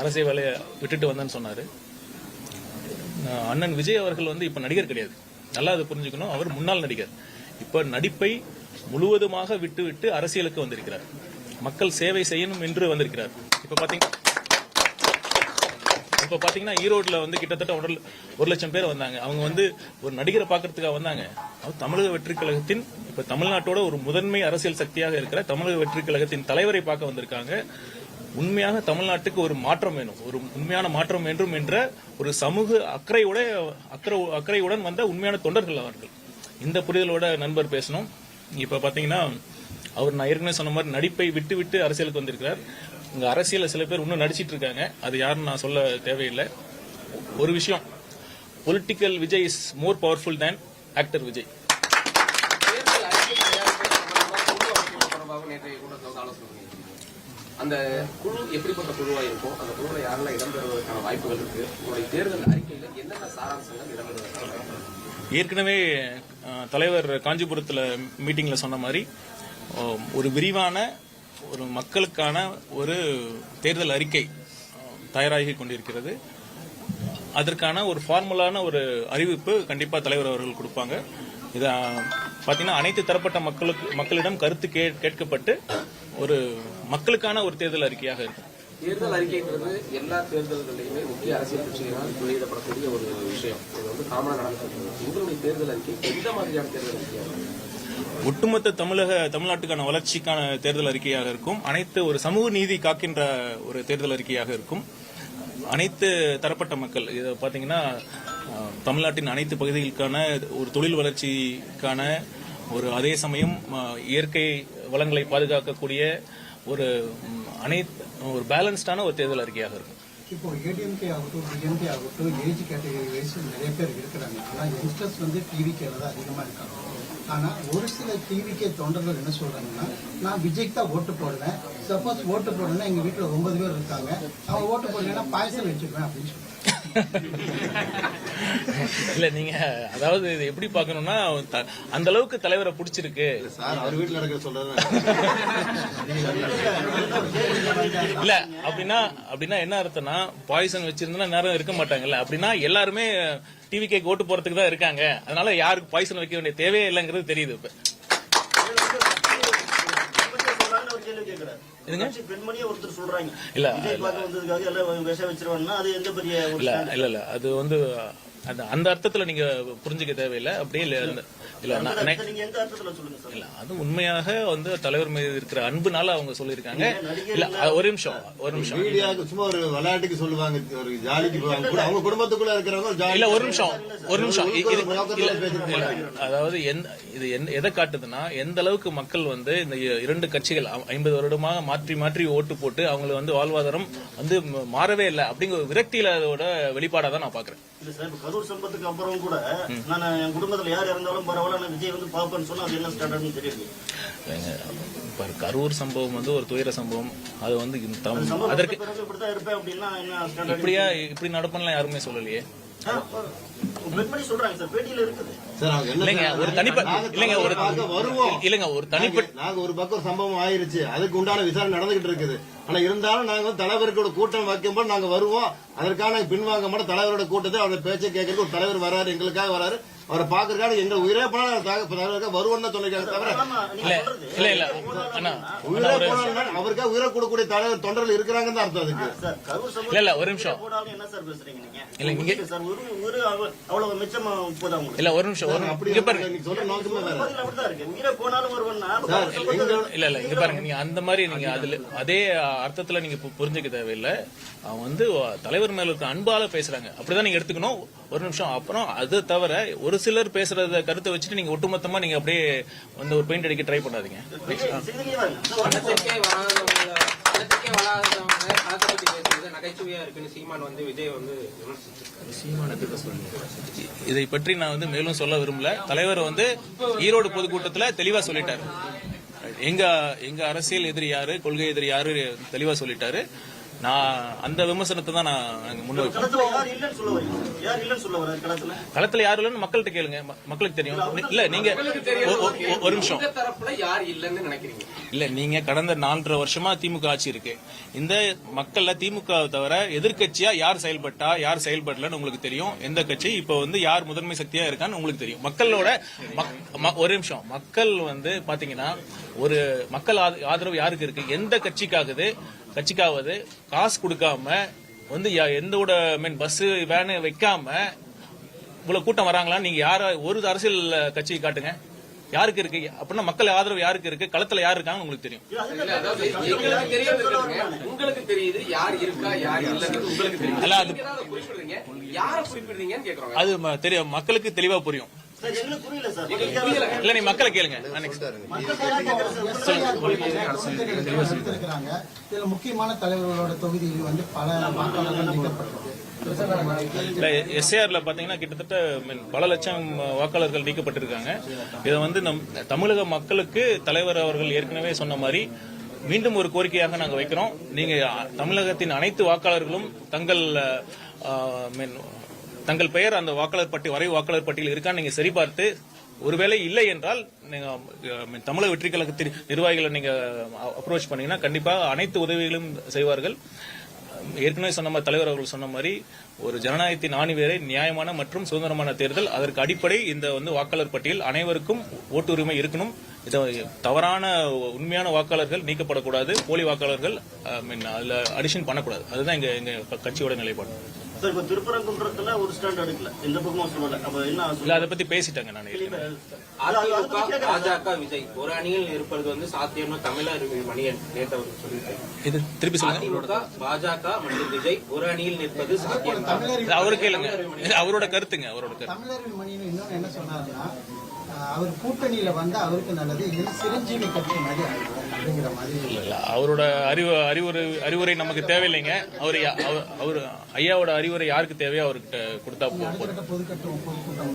அரசியல் வேலையை விட்டுட்டு வந்தேன்னு சொன்னாரு. அண்ணன் விஜய் அவர்கள் வந்து இப்ப நடிகர் கிடையாது. நல்லா அதை புரிஞ்சுக்கணும். அவர் முன்னாள் நடிகர். இப்ப நடிப்பை முழுவதுமாக விட்டு விட்டு அரசியலுக்கு வந்திருக்கிறார். மக்கள் சேவை செய்யணும் என்று வந்திருக்கிறார். இப்ப பார்த்தீங்கன்னா இப்ப பாத்தீங்கன்னா ஈரோட்ல வந்து கிட்டத்தட்ட ஒரு ஒரு லட்சம் பேர் வந்தாங்க. அவங்க வந்து ஒரு நடிகரை பாக்குறதுக்காக வந்தாங்க. அவர் தமிழக வெற்றி கழகத்தின் இப்ப தமிழ்நாட்டோட ஒரு முதன்மை அரசியல் சக்தியாக இருக்கிற தமிழக வெற்றி கழகத்தின் தலைவரை பார்க்க வந்திருக்காங்க. உண்மையாக தமிழ்நாட்டுக்கு ஒரு மாற்றம் வேணும். ஒரு உண்மையான மாற்றம் வேண்டும் என்ற ஒரு சமூக அக்கறையோட அக்கறை அக்கறையுடன் வந்த உண்மையான தொண்டர்கள் அவர்கள். இந்த புரிதலோட நண்பர் பேசணும். இப்ப பாத்தீங்கன்னா அவர் நான் ஏற்கனவே சொன்ன மாதிரி நடிப்பை விட்டு விட்டு அரசியலுக்கு வந்திருக்கிறார். இங்க அரசியல சில பேர் இன்னும் நடிச்சிட்டு இருக்காங்க. அது யாருன்னு நான் சொல்ல தேவையில்லை. ஒரு விஷயம். Political Vijay is more powerful than actor Vijay அந்த குழு எப்படிப்பட்ட குழுவா இருக்கும் அந்த குழுவில் யாரெல்லாம் இடம்பெறுவதற்கான வாய்ப்புகள் இருக்கு உங்களுடைய தேர்தல் அறிக்கையில என்னென்ன சாராம்சங்கள் இடம்பெறுவதற்கான ஏற்கனவே தலைவர் காஞ்சிபுரத்தில் மீட்டிங்கில் சொன்ன மாதிரி ஒரு விரிவான ஒரு மக்களுக்கான ஒரு தேர்தல் அறிக்கை தயாராகி கொண்டிருக்கிறது. அதற்கான ஒரு ஃபார்முலான ஒரு அறிவிப்பு கண்டிப்பாக தலைவர் அவர்கள் கொடுப்பாங்க. இதை பார்த்தீங்கன்னா அனைத்து தரப்பட்ட மக்களுக்கு மக்களிடம் கருத்து கேட்கப்பட்டு ஒரு மக்களுக்கான ஒரு தேர்தல் அறிக்கையாக இருக்கும். தேர்தல் அறிக்கைன்றது எல்லா தேர்தல்களிலுமே முக்கிய அரசியல் கட்சிகளால் வெளியிடப்படக்கூடிய ஒரு விஷயம். இது வந்து காமனா நடந்துட்டு உங்களுடைய தேர்தல் அறிக்கை எந்த மாதிரியான தேர்தல் அறிக்கையா இருக்கு? ஒட்டுமொத்த தமிழக தமிழ்நாட்டுக்கான வளர்ச்சிக்கான தேர்தல் அறிக்கையாக இருக்கும். அனைத்து ஒரு சமூக நீதி காக்கின்ற ஒரு தேர்தல் அறிக்கையாக இருக்கும். அனைத்து தரப்பட்ட மக்கள் இதை பாத்தீங்கன்னா அஹ், தமிழ்நாட்டின் அனைத்து பகுதிகளுக்கான ஒரு தொழில் வளர்ச்சிக்கான ஒரு அதே சமயம் இயற்கை வளங்களை பாதுகாக்கக்கூடிய ஒரு அனைத்து ஒரு பேலன்ஸ்டான ஒரு தேர்தல் அறிக்கையாக இருக்கும். இப்போ ஏடிஎம்கே ஆகட்டும் டிஎம்கே ஆகட்டும் ஏஜ் கேட்டகரி வைஸ் நிறைய பேர் இருக்கிறாங்க. ஆனால் யங்ஸ்டர்ஸ் வந்து டிவிகேல தான் அதிகமாக இருக்காங்க. ஆனால் ஒரு சில டிவிகே தொண்டர்கள் என்ன சொல்கிறாங்கன்னா நான் விஜய்க்கு தான் ஓட்டு போடுவேன். சப்போஸ் ஓட்டு போடுறேன்னா எங்கள் வீட்டில் ஒன்பது பேர் இருக்காங்க. அவங்க ஓட்டு போடுறேன்னா பாயசம் வச்சுருவேன் அப்படின்னு சொல்லுவாங்க இல்ல நீங்க அதாவது இது எப்படி பார்க்கணும்னா த- அந்த அளவுக்கு தலைவரை பிடிச்சிருக்கு. சொல்றது இல்ல அப்படின்னா அப்படின்னா என்ன அர்த்தம்னா பாய்சன் வச்சிருந்தா நேரம் இருக்க மாட்டாங்கல்ல. அப்படின்னா எல்லாருமே டிவி கேக் ஓட்டு போறதுக்கு தான் இருக்காங்க. அதனால யாருக்கு பாய்சன் வைக்க வேண்டிய தேவையே இல்லைங்கிறது தெரியுது இப்ப. இல்ல? இல்ல இல்ல. அது வந்து அந்த அந்த அர்த்தத்துல நீங்க புரிஞ்சுக்க தேவையில்லை. அப்படியே இல்ல அது உண்மையாக வந்து தலைவர் மீது இருக்கிற அன்புனால அவங்க சொல்லியிருக்காங்க. இல்ல ஒரு நிமிஷம் ஒரு நிமிஷம். சும்மா ஒரு விளையாட்டுக்கு சொல்லுவாங்க ஒரு ஜாலிக்கு போவாங்க. கூட அவங்க குடும்பத்துக்குள்ள இருக்கிறவங்க இல்ல ஒரு நிமிஷம் ஒரு நிமிஷம். அதாவது இது எதை காட்டுதுன்னா எந்த அளவுக்கு மக்கள் வந்து இந்த இரண்டு கட்சிகள் ஐம்பது வருடமாக மாற்றி மாற்றி ஓட்டு போட்டு அவங்களுக்கு வந்து வாழ்வாதாரம் வந்து மாறவே இல்லை அப்படிங்கிற விரக்தியில அதோட வெளிப்பாடா தான் நான் பாக்குறேன். கரூர் சம்பத்துக்கு அப்புறம் கூட நான் என் குடும்பத்துல யார் இறந்தாலும் பரவாயில்ல நான் விஜய் வந்து பாப்பேன்னு சொன்னா அது என்ன ஸ்டாண்டர்ட்னு தெரியுது. இப்ப கரூர் சம்பவம் வந்து ஒரு துயர சம்பவம். அது வந்து அதற்கு இப்படியா இப்படி நடப்பலாம் யாருமே சொல்லலையே. பெண்மணி சொல்றாங்க சார் பேட்டியில இருக்குது. சார் அவங்க என்ன இல்லைங்க சார், ஒரு நாங்க தனிப்பட்ட தலைவரை இல்லைங்க ஒரு பார்க்க வருவோம். இல்லைங்க ஒரு தனிப்பட்ட நாங்க- நாங்க ஒரு பக்கம் சம்பவம் ஆயிருச்சு. அதுக்கு உண்டான விசாரணை நடந்துகிட்டு இருக்குது. ஆனா இருந்தாலும் நாங்க தலைவர்களோட கூட்டம் வைக்கும்போது நாங்க வருவோம். அதற்கான பின்வாங்க மாட்டோம். தலைவரோட கூட்டத்தை அவரோட பேச்சை கேட்கறதுக்கு ஒரு தலைவர் வராரு எங்களுக்காக வராரு அவரை பாக்குறதுக்காக எங்க உயிரே போனா தலைவருக்காக வருவோம்னு தான் சொல்லிருக்காங்க தவிர இல்ல சொல்றது. இல்ல இல்ல. அண்ணா உயிரே போனாலும் அவருக்காக உயிரை கொடுக்கக்கூடிய தலைவர் தொண்டர்கள் இருக்கிறாங்கன்னு தான் அர்த்தம் அதுக்கு. இல்ல, இல்ல, ஒரு நிமிஷம். போனாலும் என்ன சார் பேசுறீங்க நீங்க? இல்ல, சார் ஒரு ஒரு அவ- அவ்வளவு மிச்சமா போதா இல்ல ஒரு நிமிஷம் ஒரு அப்படி இங்க பாருங்க. நீங்க சொல்ற நோக்கமே வேற. உயிரை போனாலும் எங்களோட இல்ல இல்ல இங்க பாருங்க நீங்க அந்த மாதிரி நீங்க அதுல அதே அர்த்தத்துல நீங்க புரிஞ்சுக்க தேவையில்லை. அவன் வந்து தலைவர் மேல இருக்க அன்பால பேசுறாங்க. அப்படிதான் நீங்க எடுத்துக்கணும். ஒரு நிமிஷம். அப்புறம் அது தவிர ஒரு சிலர் பேசுறத கருத்தை வச்சுட்டு நீங்க ஒட்டுமொத்தமா நீங்க அப்படியே வந்து ஒரு பெயிண்ட் அடிக்க ட்ரை பண்ணாதீங்க. வந்து விஜய் வந்து இதை பற்றி நான் வந்து மேலும் சொல்ல விரும்பல. தலைவர் வந்து ஈரோடு பொதுக்கூட்டத்துல தெளிவா சொல்லிட்டாரு. எங்க எங்க அரசியல் எதிரி யாரு கொள்கை எதிரி யாரு தெளிவா சொல்லிட்டாரு. நான் அந்த விமர்சனத்தை தான் நான் முன்வைப்பேன் களத்துல யார் இல்லைன்னு மக்கள்கிட்ட கேளுங்க. மக்களுக்கு தெரியும். இல்ல நீங்க ஒரு நிமிஷம். இல்ல நீங்க கடந்த நாலரை வருஷமா திமுக ஆட்சி இருக்கு. இந்த மக்கள்ல திமுக தவிர எதிர்க்கட்சியா யார் செயல்பட்டா யார் செயல்படலன்னு உங்களுக்கு தெரியும். எந்த கட்சி இப்ப வந்து யார் முதன்மை சக்தியா இருக்கான்னு உங்களுக்கு தெரியும். மக்களோட ஒரு நிமிஷம். மக்கள் வந்து பாத்தீங்கன்னா ஒரு மக்கள் ஆத- ஆதரவு யாருக்கு இருக்கு? எந்த கட்சிக்காகுது? கட்சிக்காவது காசு கொடுக்காம வந்து யா- எந்தோட மீன் பஸ் வேனு வைக்காம இவ்வளவு கூட்டம் வராங்களா? நீங்க யார ஒரு அரசியல் கட்சி காட்டுங்க. யாருக்கு இருக்கு? அப்படின்னா மக்கள் ஆதரவு யாருக்கு இருக்கு? களத்துல யார் இருக்காங்கன்னு உங்களுக்கு தெரியும். உங்களுக்கு தெரியுது யார் இருக்கா யார் இல்லைன்னு உங்களுக்கு தெரியும். அது- தெரியும். மக்களுக்கு தெளிவா புரியும். இல்ல நீ மக்களை கேளுங்க. இதுல முக்கியமான தலைவர்களோட தொகுதியில் வந்து பல வாக்காளர்கள் நீக்கப்பட்டிருக்கு. இல்ல எஸ்ஏஆர்ல பாத்தீங்கன்னா கிட்டத்தட்ட பல லட்சம் வாக்காளர்கள் நீக்கப்பட்டிருக்காங்க. இதை வந்து நம் தமிழக மக்களுக்கு தலைவர் அவர்கள் ஏற்கனவே சொன்ன மாதிரி மீண்டும் ஒரு கோரிக்கையாக நாங்க வைக்கிறோம். நீங்க தமிழகத்தின் அனைத்து வாக்காளர்களும் தங்கள் தங்கள் பெயர் அந்த வாக்காளர் பட்டி வரை வாக்காளர் பட்டியல் இருக்கான்னு நீங்க சரிபார்த்து ஒருவேளை இல்லை என்றால் நீங்க தமிழக வெற்றி கழகத்தின் நிர்வாகிகளை நீங்க அப்ரோச் பண்ணீங்கன்னா கண்டிப்பாக அனைத்து உதவிகளும் செய்வார்கள். ஏற்கனவே சொன்ன மாதிரி தலைவர் அவர்கள் சொன்ன மாதிரி ஒரு ஜனநாயகத்தின் ஆணிவேரை நியாயமான மற்றும் சுதந்திரமான தேர்தல் அதற்கு அடிப்படை இந்த வந்து வாக்காளர் பட்டியல் அனைவருக்கும் ஓட்டுரிமை இருக்கணும். இதை தவறான உண்மையான வாக்காளர்கள் நீக்கப்படக்கூடாது போலி வாக்காளர்கள் I அடிஷன் பண்ணக்கூடாது. அதுதான் எங்க எங்க கட்சியோட நிலைப்பாடு. சார் இப்ப திருப்பரங்குன்றத்துல ஒரு ஸ்டாண்ட் எடுக்கல. எந்த பக்கமும் சொல்லல அப்ப என்ன இல்ல சொல்ல அதை பத்தி பேசிட்டாங்க நான் ஏற்கனவே. அதிமுக பாஜக விஜய். ஒரு அணியில் இருப்பது வந்து சாத்தியம்னு தமிழர் மணியன் நேற்று அவர் சொல்லியிருக்காரு. இது திருப்பி சொல்லுங்க. அதிமுக பாஜக மற்றும் விஜய் ஒரு அணியில் நிற்பது சாத்தியம் இது அவரு கேளுங்க இது அவரோட கருத்துங்க அவரோட கருத்து. தமிழர் என்ன சொன்னாருன்னா அவர் கூட்டணியில வந்து அவருக்கு நல்லது இது சிரஞ்சீவி கட்சி மாதிரி அப்படிங்கிற மாதிரி அவரோட அறிவு அறிவுரை அறிவுரை நமக்கு தேவையில்லைங்க. அவர் அவர் ஐயாவோட அறிவுரை யாருக்கு தேவையோ அவர்கிட்ட கொடுத்தா போதும்.